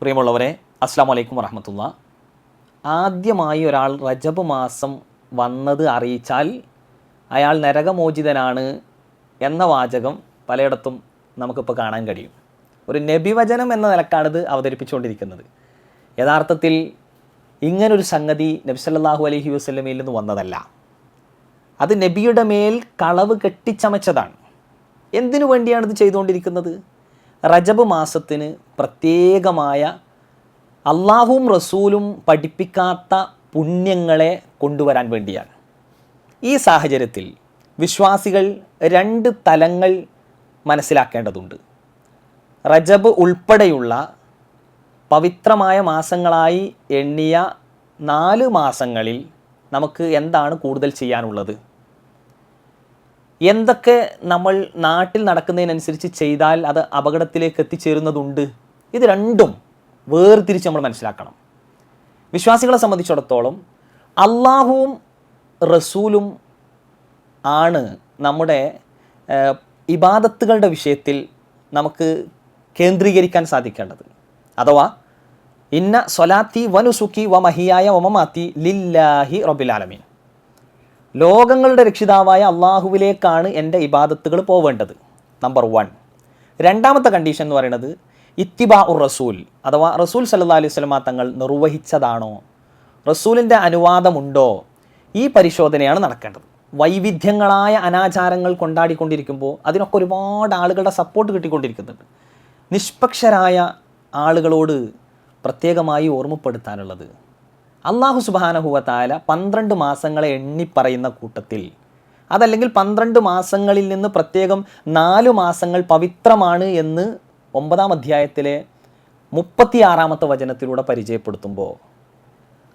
പ്രിയമുള്ളവരെ അസ്സാം വലൈക്കും വറഹമത്തുള്ള. ആദ്യമായി ഒരാൾ റജബ് മാസം വന്നത് അറിയിച്ചാൽ അയാൾ നരകമോചിതനാണ് എന്ന വാചകം പലയിടത്തും നമുക്കിപ്പോൾ കാണാൻ കഴിയും. ഒരു നബിവചനം എന്ന നിലക്കാണിത് അവതരിപ്പിച്ചുകൊണ്ടിരിക്കുന്നത്. യഥാർത്ഥത്തിൽ ഇങ്ങനൊരു സംഗതി നബി സല്ലല്ലാഹു അലൈഹി വസല്ലമയിൽ നിന്ന് വന്നതല്ല. അത് നബിയുടെ മേൽ കളവ് കെട്ടിച്ചമച്ചതാണ്. എന്തിനു വേണ്ടിയാണ് ഇത് ചെയ്തുകൊണ്ടിരിക്കുന്നത്? റജബ് മാസത്തിന് പ്രത്യേകമായ അള്ളാഹുവും റസൂലും പഠിപ്പിക്കാത്ത പുണ്യങ്ങളെ കൊണ്ടുവരാൻ വേണ്ടിയാണ്. ഈ സാഹചര്യത്തിൽ വിശ്വാസികൾ രണ്ട് തലങ്ങൾ മനസ്സിലാക്കേണ്ടതുണ്ട്. റജബ് ഉൾപ്പെടെയുള്ള പവിത്രമായ മാസങ്ങളായി എണ്ണിയ നാല് മാസങ്ങളിൽ നമുക്ക് എന്താണ് കൂടുതൽ ചെയ്യാനുള്ളത്? എന്തൊക്കെ നമ്മൾ നാട്ടിൽ നടക്കുന്നതിനനുസരിച്ച് ചെയ്താൽ അത് അപകടത്തിലേക്ക് എത്തിച്ചേരുന്നതുണ്ട്? ഇത് രണ്ടും വേർതിരിച്ച് നമ്മൾ മനസ്സിലാക്കണം. വിശ്വാസികളെ സംബന്ധിച്ചിടത്തോളം അള്ളാഹുവും റസൂലും ആണ് നമ്മുടെ ഇബാദത്തുകളുടെ വിഷയത്തിൽ നമുക്ക് കേന്ദ്രീകരിക്കാൻ സാധിക്കേണ്ടത്. അഥവാ ഇന്ന സ്വലാത്തി വനുസുക്കി വ മഹിയായ വമമാത്തി ലില്ലാഹി റബിലാലമീൻ ലോകങ്ങളുടെ രക്ഷിതാവായ അള്ളാഹുവിലേക്കാണ് എന്റെ ഇബാദത്തുകൾ പോവേണ്ടത്. നമ്പർ വൺ രണ്ടാമത്തെ കണ്ടീഷൻ എന്ന് പറയുന്നത് ഇത്തിബാ ഉർ റസൂൽ അഥവാ റസൂൽ സല്ലാ അലൈഹി സ്വലമ തങ്ങൾ നിർവഹിച്ചതാണോ? റസൂലിന്റെ അനുവാദമുണ്ടോ? ഈ പരിശോധനയാണ് നടക്കേണ്ടത്. വൈവിധ്യങ്ങളായ അനാചാരങ്ങൾ കൊണ്ടാടിക്കൊണ്ടിരിക്കുമ്പോൾ അതിനൊക്കെ ഒരുപാട് ആളുകളുടെ സപ്പോർട്ട് കിട്ടിക്കൊണ്ടിരിക്കുന്നുണ്ട്. നിഷ്പക്ഷരായ ആളുകളോട് പ്രത്യേകമായി ഓർമ്മപ്പെടുത്താനുള്ളത് അള്ളാഹു സുബാനഹുവത്തായ പന്ത്രണ്ട് മാസങ്ങളെ എണ്ണിപ്പറയുന്ന കൂട്ടത്തിൽ അതല്ലെങ്കിൽ പന്ത്രണ്ട് മാസങ്ങളിൽ നിന്ന് പ്രത്യേകം നാല് മാസങ്ങൾ പവിത്രമാണ് എന്ന് ഒമ്പതാം അധ്യായത്തിലെ മുപ്പത്തിയാറാമത്തെ വചനത്തിലൂടെ പരിചയപ്പെടുത്തുമ്പോൾ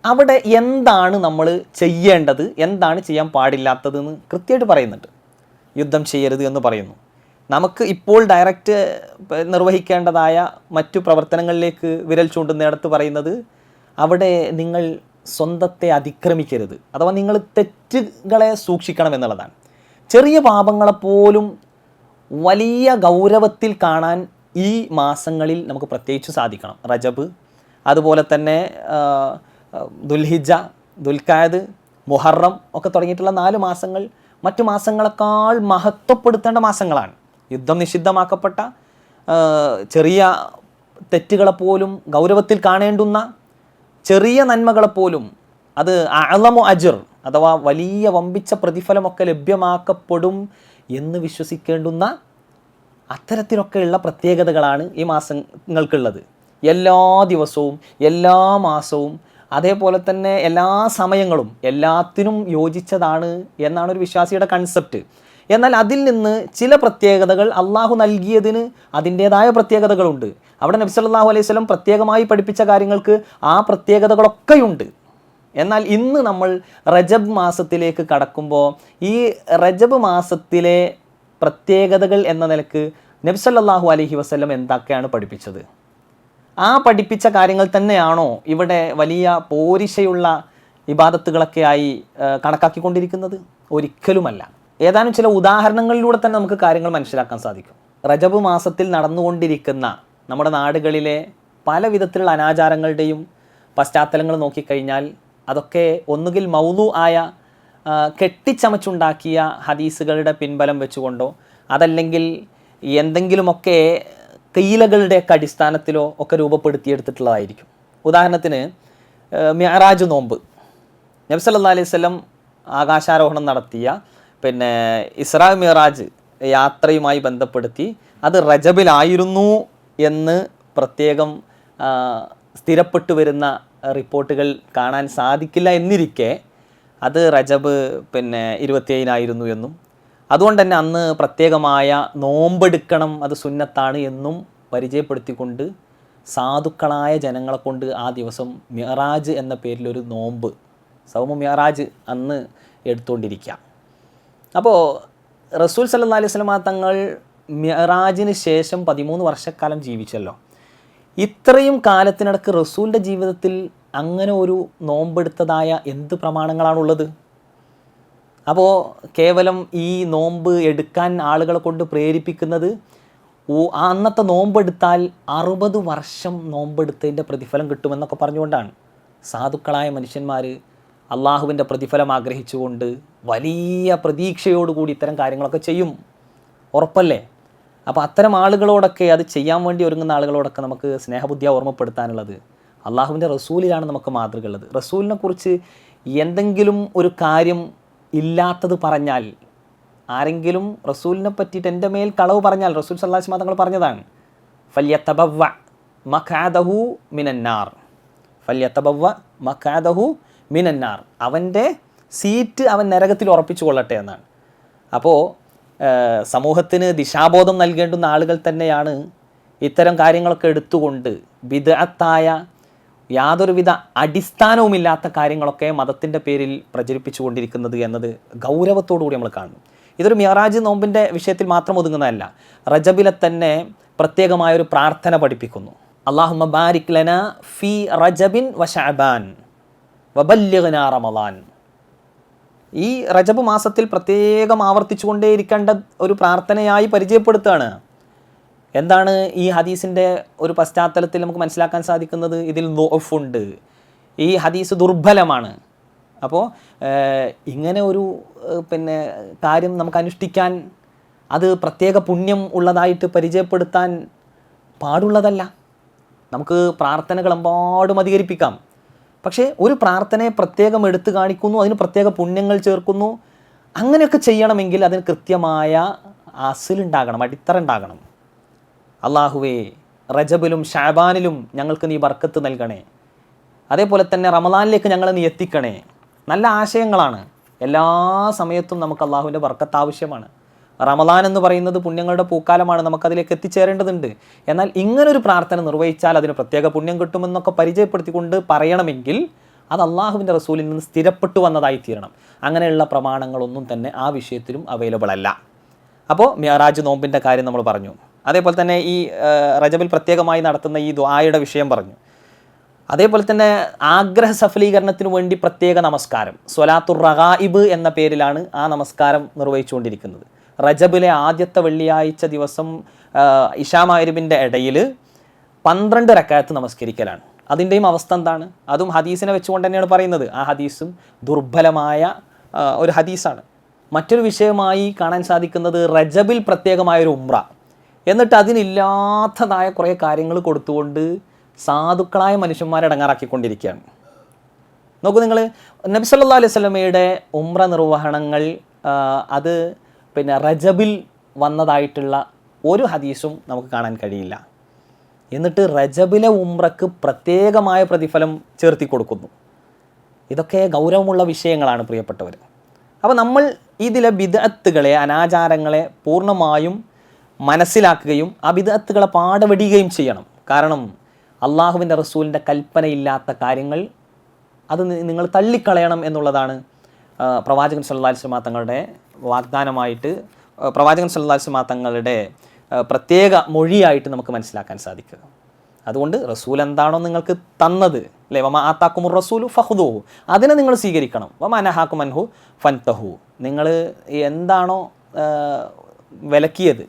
അവിടെ എന്താണ് നമ്മൾ ചെയ്യേണ്ടത് എന്താണ് ചെയ്യാൻ പാടില്ലാത്തതെന്ന് കൃത്യമായിട്ട് പറയുന്നുണ്ട്. യുദ്ധം ചെയ്യരുത് എന്ന് പറയുന്നു. നമുക്ക് ഇപ്പോൾ ഡയറക്റ്റ് നിർവഹിക്കേണ്ടതായ മറ്റു പ്രവർത്തനങ്ങളിലേക്ക് വിരൽ ചൂണ്ടുന്നിടത്ത് പറയുന്നത് അവിടെ നിങ്ങൾ സ്വന്തത്തെ അതിക്രമിക്കരുത്. അഥവാ നിങ്ങൾ തെറ്റുകളെ സൂക്ഷിക്കണം എന്നുള്ളതാണ് ചെറിയ പാപങ്ങളെപ്പോലും വലിയ ഗൗരവത്തിൽ കാണാൻ ഈ മാസങ്ങളിൽ നമുക്ക് പ്രത്യേകിച്ച് സാധിക്കണം. റജബ് അതുപോലെ തന്നെ ദുൽഹിജ ദുൽഖായത് മുഹറം ഒക്കെ തുടങ്ങിയിട്ടുള്ള നാല് മാസങ്ങൾ മറ്റു മാസങ്ങളെക്കാൾ മഹത്വപ്പെടുത്തേണ്ട മാസങ്ങളാണ്. യുദ്ധം നിഷിദ്ധമാക്കപ്പെട്ട ചെറിയ തെറ്റുകളെപ്പോലും ഗൗരവത്തിൽ കാണേണ്ടുന്ന ചെറിയ നന്മകളെപ്പോലും അത് അളമു അജിർ അഥവാ വലിയ വമ്പിച്ച പ്രതിഫലമൊക്കെ ലഭ്യമാക്കപ്പെടും എന്ന് വിശ്വസിക്കേണ്ടുന്ന അത്തരത്തിലൊക്കെയുള്ള പ്രത്യേകതകളാണ് ഈ മാസങ്ങൾക്കുള്ളത്. എല്ലാ ദിവസവും എല്ലാ മാസവും അതേപോലെ തന്നെ എല്ലാ സമയങ്ങളും എല്ലാത്തിനും യോജിച്ചതാണ് എന്നാണ് ഒരു വിശ്വാസിയുടെ കൺസെപ്റ്റ് എന്നാൽ അതിൽ നിന്ന് ചില പ്രത്യേകതകൾ അള്ളാഹു നൽകിയതിന് അതിന്റേതായ പ്രത്യേകതകളുണ്ട്. അവിടെ നബി സല്ലല്ലാഹു അലൈഹി സ്വലം പ്രത്യേകമായി പഠിപ്പിച്ച കാര്യങ്ങൾക്ക് ആ പ്രത്യേകതകളൊക്കെയുണ്ട്. എന്നാൽ ഇന്ന് നമ്മൾ റജബ് മാസത്തിലേക്ക് കടക്കുമ്പോൾ ഈ റജബ് മാസത്തിലെ പ്രത്യേകതകൾ എന്ന നിലയ്ക്ക് നബി സല്ലല്ലാഹു അലൈഹി വസല്ലം എന്തൊക്കെയാണ് പഠിപ്പിച്ചത്? ആ പഠിപ്പിച്ച കാര്യങ്ങൾ തന്നെയാണോ ഇവിടെ വലിയ പോരിശയുള്ള ഇബാദത്തുകളൊക്കെയായി കണക്കാക്കിക്കൊണ്ടിരിക്കുന്നത്? ഒരിക്കലുമല്ല. ഏതാനും ചില ഉദാഹരണങ്ങളിലൂടെ തന്നെ നമുക്ക് കാര്യങ്ങൾ മനസ്സിലാക്കാൻ സാധിക്കും. റജബ് മാസത്തിൽ നടന്നുകൊണ്ടിരിക്കുന്ന നമ്മുടെ നാടുകളിലെ പല വിധത്തിലുള്ള അനാചാരങ്ങളുടെയും പശ്ചാത്തലങ്ങൾ നോക്കിക്കഴിഞ്ഞാൽ അതൊക്കെ ഒന്നുകിൽ മൗലു ആയ കെട്ടിച്ചമച്ചുണ്ടാക്കിയ ഹദീസുകളുടെ പിൻബലം വെച്ചുകൊണ്ടോ അതല്ലെങ്കിൽ എന്തെങ്കിലുമൊക്കെ കീലകളുടെയൊക്കെ അടിസ്ഥാനത്തിലോ ഒക്കെ രൂപപ്പെടുത്തിയെടുത്തിട്ടുള്ളതായിരിക്കും. ഉദാഹരണത്തിന് മ്യാറാജ് നോമ്പ്. നബ്സല്ലാ അലൈഹി ആകാശാരോഹണം നടത്തിയ പിന്നെ ഇസ്രാ മിറാജ് യാത്രയുമായി ബന്ധപ്പെടുത്തി അത് റജബിലായിരുന്നു എന്ന് പ്രത്യേകം സ്ഥിരപ്പെട്ടു വരുന്ന റിപ്പോർട്ടുകൾ കാണാൻ സാധിക്കില്ല എന്നിരിക്കെ അത് റജബ് പിന്നെ ഇരുപത്തിയേഴിനായിരുന്നു എന്നും. അതുകൊണ്ട് തന്നെ അന്ന് പ്രത്യേകമായ നോമ്പെടുക്കണം അത് സുന്നത്താണ് എന്നും പരിചയപ്പെടുത്തിക്കൊണ്ട് സാധുക്കളായ ജനങ്ങളെ കൊണ്ട് ആ ദിവസം മിറാജ് എന്ന പേരിലൊരു നോമ്പ് സൗമ മിറാജ് അന്ന് എടുത്തുകൊണ്ടിരിക്കുക. അപ്പോൾ റസൂൽ സല്ലാ അലൈഹി വസല്ലമ തങ്ങൾ മിറാജിന് ശേഷം പതിമൂന്ന് വർഷക്കാലം ജീവിച്ചല്ലോ. ഇത്രയും കാലത്തിനിടക്ക് റസൂലിന്റെ ജീവിതത്തിൽ അങ്ങനെ ഒരു നോമ്പെടുത്തതായ എന്ത് പ്രമാണങ്ങളാണുള്ളത്? അപ്പോൾ കേവലം ഈ നോമ്പ് എടുക്കാൻ ആളുകളെ കൊണ്ട് പ്രേരിപ്പിക്കുന്നത് ഓ അന്നത്തെ നോമ്പെടുത്താൽ അറുപത് വർഷം നോമ്പെടുത്തതിന്റെ പ്രതിഫലം കിട്ടുമെന്നൊക്കെ പറഞ്ഞുകൊണ്ടാണ്. സാധുക്കളായ മനുഷ്യന്മാർ അള്ളാഹുവിന്റെ പ്രതിഫലം ആഗ്രഹിച്ചുകൊണ്ട് വലിയ പ്രതീക്ഷയോടുകൂടി ഇത്തരം കാര്യങ്ങളൊക്കെ ചെയ്യും. ഉറപ്പല്ലേ? അപ്പോൾ അത്തരം ആളുകളോടൊക്കെ അത് ചെയ്യാൻ വേണ്ടി ഒരുങ്ങുന്ന ആളുകളോടൊക്കെ നമുക്ക് സ്നേഹബുദ്ധിയ ഓർമ്മപ്പെടുത്താനുള്ളത്. അള്ളാഹുവിന്റെ റസൂലിലാണ് നമുക്ക് മാതൃക ഉള്ളത് റസൂലിനെ കുറിച്ച് എന്തെങ്കിലും ഒരു കാര്യം ഇല്ലാത്തത് പറഞ്ഞാൽ ആരെങ്കിലും റസൂലിനെ പറ്റിയിട്ട് എന്റെ മേൽ കളവ് പറഞ്ഞാൽ റസൂൽ സല്ലാസ് തങ്ങൾ പറഞ്ഞതാണ് ഫല്യത്തബവ മഖാദഹു മിനന്നാർ. ഫല്യത്തബവ മഖാദഹു മിനന്നാർ. അവന്റെ സീറ്റ് അവൻ നരകത്തിൽ ഉറപ്പിച്ചു കൊള്ളട്ടെ എന്നാണ്. അപ്പോൾ സമൂഹത്തിന് ദിശാബോധം നൽകേണ്ടുന്ന ആളുകൾ തന്നെയാണ് ഇത്തരം കാര്യങ്ങളൊക്കെ എടുത്തുകൊണ്ട് വിദഗ്ധായ യാതൊരുവിധ അടിസ്ഥാനവുമില്ലാത്ത കാര്യങ്ങളൊക്കെ മതത്തിന്റെ പേരിൽ പ്രചരിപ്പിച്ചുകൊണ്ടിരിക്കുന്നത് എന്നത് ഗൗരവത്തോടുകൂടി നമ്മൾ കാണുന്നു. ഇതൊരു മിയറാജ് നോമ്പിന്റെ വിഷയത്തിൽ മാത്രം ഒതുങ്ങുന്നതല്ല. റജബിലെ തന്നെ പ്രത്യേകമായൊരു പ്രാർത്ഥന പഠിപ്പിക്കുന്നു. അള്ളാഹു ബാരിക് ലന ഫി റജബിൻ വഷാബാൻ വബല്യഗന റമദാൻ. ഈ റജബ് മാസത്തിൽ പ്രത്യേകം ആവർത്തിച്ചുകൊണ്ടേയിരിക്കേണ്ട ഒരു പ്രാർത്ഥനയായി പരിചയപ്പെടുത്തുകയാണ് എന്താണ് ഈ ഹദീസിന്റെ ഒരു പശ്ചാത്തലത്തിൽ നമുക്ക് മനസ്സിലാക്കാൻ സാധിക്കുന്നത്? ഇതിൽ ഉണ്ട് ഈ ഹദീസ് ദുർബലമാണ്. അപ്പോൾ ഇങ്ങനെ ഒരു പിന്നെ കാര്യം നമുക്ക് അനുഷ്ഠിക്കാൻ അത് പ്രത്യേക പുണ്യം ഉള്ളതായിട്ട് പരിചയപ്പെടുത്താൻ പാടുള്ളതല്ല. നമുക്ക് പ്രാർത്ഥനകൾ എമ്പാടും അധികരിപ്പിക്കാം. പക്ഷേ ഒരു പ്രാർത്ഥനയെ പ്രത്യേകം എടുത്തു കാണിക്കുന്നു അതിന് പ്രത്യേക പുണ്യങ്ങൾ ചേർക്കുന്നു. അങ്ങനെയൊക്കെ ചെയ്യണമെങ്കിൽ അതിന് കൃത്യമായ അസിലുണ്ടാകണം അടിത്തറ ഉണ്ടാകണം. അള്ളാഹുവേ റജബിലും ഷാബാനിലും ഞങ്ങൾക്ക് നീ ബർക്കത്ത് നൽകണേ. അതേപോലെ തന്നെ റമദാനിലേക്ക് ഞങ്ങളെ നീ എത്തിക്കണേ. നല്ല ആശയങ്ങളാണ്. എല്ലാ സമയത്തും നമുക്ക് അള്ളാഹുവിന്റെ ബർക്കത്ത് ആവശ്യമാണ്. റമദാൻ എന്ന് പറയുന്നത് പുണ്യങ്ങളുടെ പൂക്കാലമാണ് നമുക്കതിലേക്ക് എത്തിച്ചേരേണ്ടതുണ്ട്. എന്നാൽ ഇങ്ങനൊരു പ്രാർത്ഥന നിർവഹിച്ചാൽ അതിന് പ്രത്യേക പുണ്യം കിട്ടുമെന്നൊക്കെ പരിചയപ്പെടുത്തിക്കൊണ്ട് പറയണമെങ്കിൽ അത് അള്ളാഹുവിന്റെ റസൂലിൽ നിന്ന് സ്ഥിരപ്പെട്ടു വന്നതായി തീരണം അങ്ങനെയുള്ള പ്രമാണങ്ങളൊന്നും തന്നെ ആ വിഷയത്തിലും അവൈലബിൾ അല്ല. അപ്പോൾ മിയറാജ് നോമ്പിന്റെ കാര്യം നമ്മൾ പറഞ്ഞു. അതേപോലെ തന്നെ ഈ റജബിൽ പ്രത്യേകമായി നടത്തുന്ന ഈ ദ്വായയുടെ വിഷയം പറഞ്ഞു. അതേപോലെ തന്നെ ആഗ്രഹ സഫലീകരണത്തിന് വേണ്ടി പ്രത്യേക നമസ്കാരം. സ്വലാത്തുർ റഗായിബ് എന്ന പേരിലാണ് ആ നമസ്കാരം നിർവഹിച്ചുകൊണ്ടിരിക്കുന്നത്. റജബിലെ ആദ്യത്തെ വെള്ളിയാഴ്ച ദിവസം ഇഷാമായിരുബിന്റെ ഇടയിൽ പന്ത്രണ്ട് റക്കായത്ത് നമസ്കരിക്കലാണ്. അതിന്റെയും അവസ്ഥ എന്താണ്? അതും ഹദീസിനെ വെച്ചുകൊണ്ട് തന്നെയാണ് പറയുന്നത്. ആ ഹദീസും ദുർബലമായ ഒരു ഹദീസാണ്. മറ്റൊരു വിഷയമായി കാണാൻ സാധിക്കുന്നത് റജബിൽ പ്രത്യേകമായൊരു ഉമ്ര എന്നിട്ട് അതിനില്ലാത്തതായ കുറേ കാര്യങ്ങൾ കൊടുത്തുകൊണ്ട് സാധുക്കളായ മനുഷ്യന്മാരെ അടങ്ങാറാക്കിക്കൊണ്ടിരിക്കുകയാണ് നോക്കൂ നിങ്ങൾ നബി സല്ലാ അലൈഹി ഉംറ നിർവഹണങ്ങൾ അത് പിന്നെ റജബിൽ വന്നതായിട്ടുള്ള ഒരു ഹദീസും നമുക്ക് കാണാൻ കഴിയില്ല. എന്നിട്ട് റജബിലെ ഉംറക്ക് പ്രത്യേകമായ പ്രതിഫലം ചേർത്തി കൊടുക്കുന്നു. ഇതൊക്കെ ഗൗരവമുള്ള വിഷയങ്ങളാണ് പ്രിയപ്പെട്ടവർ അപ്പോൾ നമ്മൾ ഇതിലെ ബിദത്തുകളെ അനാചാരങ്ങളെ പൂർണമായും മനസ്സിലാക്കുകയും ആ ബിദത്തുകളെ പാടവെടിയുകയും ചെയ്യണം. കാരണം അള്ളാഹുവിന്റെ റസൂലിന്റെ കൽപ്പനയില്ലാത്ത കാര്യങ്ങൾ അത് നിങ്ങൾ തള്ളിക്കളയണം എന്നുള്ളതാണ് പ്രവാചകൻ സല്ലാസ്മാ തങ്ങളുടെ വാഗ്ദാനമായിട്ട് പ്രവാചകൻ സല്ലാസ്മാ തങ്ങളുടെ പ്രത്യേക മൊഴിയായിട്ട് നമുക്ക് മനസ്സിലാക്കാൻ സാധിക്കുക. അതുകൊണ്ട് റസൂൽ എന്താണോ നിങ്ങൾക്ക് തന്നത് അല്ലേ? വമ ആത്താക്കുമുർ റസൂലു ഫഹുദു അതിനെ നിങ്ങൾ സ്വീകരിക്കണം. വമ അനഹാക്കു മൻഹു ഫൻതഹു. നിങ്ങൾ എന്താണോ വിലക്കിയത്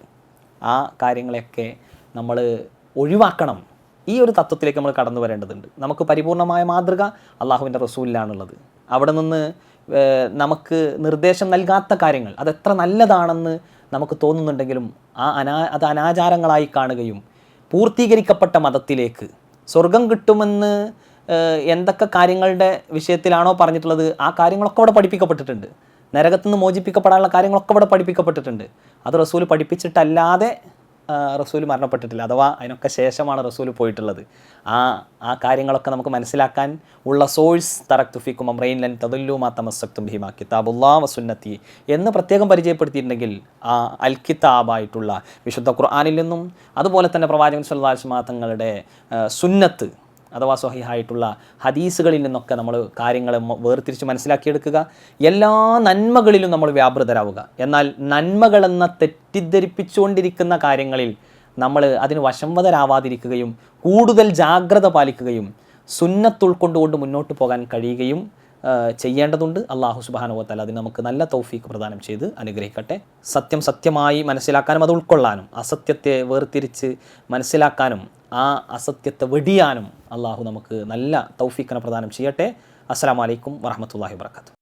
ആ കാര്യങ്ങളെയൊക്കെ നമ്മൾ ഒഴിവാക്കണം. ഈ ഒരു തത്വത്തിലേക്ക് നമ്മൾ കടന്നു വരേണ്ടതുണ്ട്. നമുക്ക് പരിപൂർണമായ മാതൃക അള്ളാഹുവിന്റെ റസൂലിലാണുള്ളത്. അവിടെ നിന്ന് നമുക്ക് നിർദ്ദേശം നൽകാത്ത കാര്യങ്ങൾ. അതെത്ര നല്ലതാണെന്ന് നമുക്ക് തോന്നുന്നുണ്ടെങ്കിലും ആ അനാ അത് അനാചാരങ്ങളായി കാണുകയും പൂർത്തീകരിക്കപ്പെട്ട മതത്തിലേക്ക് സ്വർഗം കിട്ടുമെന്ന് എന്തൊക്കെ കാര്യങ്ങളുടെ വിഷയത്തിലാണോ പറഞ്ഞിട്ടുള്ളത് ആ കാര്യങ്ങളൊക്കെ അവിടെ പഠിപ്പിക്കപ്പെട്ടിട്ടുണ്ട്. നരകത്തുനിന്ന് മോചിപ്പിക്കപ്പെടാനുള്ള കാര്യങ്ങളൊക്കെ അവിടെ പഠിപ്പിക്കപ്പെട്ടിട്ടുണ്ട്. അത് റസൂൽ പഠിപ്പിച്ചിട്ടല്ലാതെ റസൂൽ മരണപ്പെട്ടിട്ടില്ല. അഥവാ അതിനൊക്കെ ശേഷമാണ് റസൂൽ പോയിട്ടുള്ളത്. ആ ആ കാര്യങ്ങളൊക്കെ നമുക്ക് മനസ്സിലാക്കാൻ ഉള്ള സോഴ്സ് തറക്തുഫിക്കും അമ്രൈൻ ലൻ തതുല്ലു മാ തമസ്സക്തും ഭീമ കിതാബുല്ലാ വസുന്നത്തി എന്ന് പ്രത്യേകം പരിചയപ്പെടുത്തിയിട്ടുണ്ടെങ്കിൽ ആ അൽ കിതാബായിട്ടുള്ള വിശുദ്ധ ഖുർആാനിൽ നിന്നും അതുപോലെ തന്നെ പ്രവാചകൻ സല്ലാസ്മാ തങ്ങളുടെ സുന്നത്ത് അഥവാ സ്വഹിഹായിട്ടുള്ള ഹദീസുകളിൽ നിന്നൊക്കെ നമ്മൾ കാര്യങ്ങൾ വേർതിരിച്ച് മനസ്സിലാക്കിയെടുക്കുക. എല്ലാ നന്മകളിലും നമ്മൾ വ്യാപൃതരാവുക. എന്നാൽ നന്മകളെന്ന തെറ്റിദ്ധരിപ്പിച്ചുകൊണ്ടിരിക്കുന്ന കാര്യങ്ങളിൽ നമ്മൾ അതിന് വശംവതരാവാതിരിക്കുകയും കൂടുതൽ ജാഗ്രത പാലിക്കുകയും സുന്നത്തുൾക്കൊണ്ടുകൊണ്ട് മുന്നോട്ട് പോകാൻ കഴിയുകയും ചെയ്യേണ്ടതുണ്ട്. അള്ളാഹു സുബാനുവത്തല അതിന് നമുക്ക് നല്ല തൗഫീക്ക് പ്രദാനം ചെയ്ത് അനുഗ്രഹിക്കട്ടെ. സത്യം സത്യമായി മനസ്സിലാക്കാനും അത് ഉൾക്കൊള്ളാനും അസത്യത്തെ വേർതിരിച്ച് മനസ്സിലാക്കാനും ആ അസത്യത്തെ വെടിയാനും അള്ളാഹു നമുക്ക് നല്ല തൗഫീക്കിനെ പ്രദാനം ചെയ്യട്ടെ. അസ്സാം വലൈക്കും വറഹമത്തല്ലാഹി വർക്കാത്തു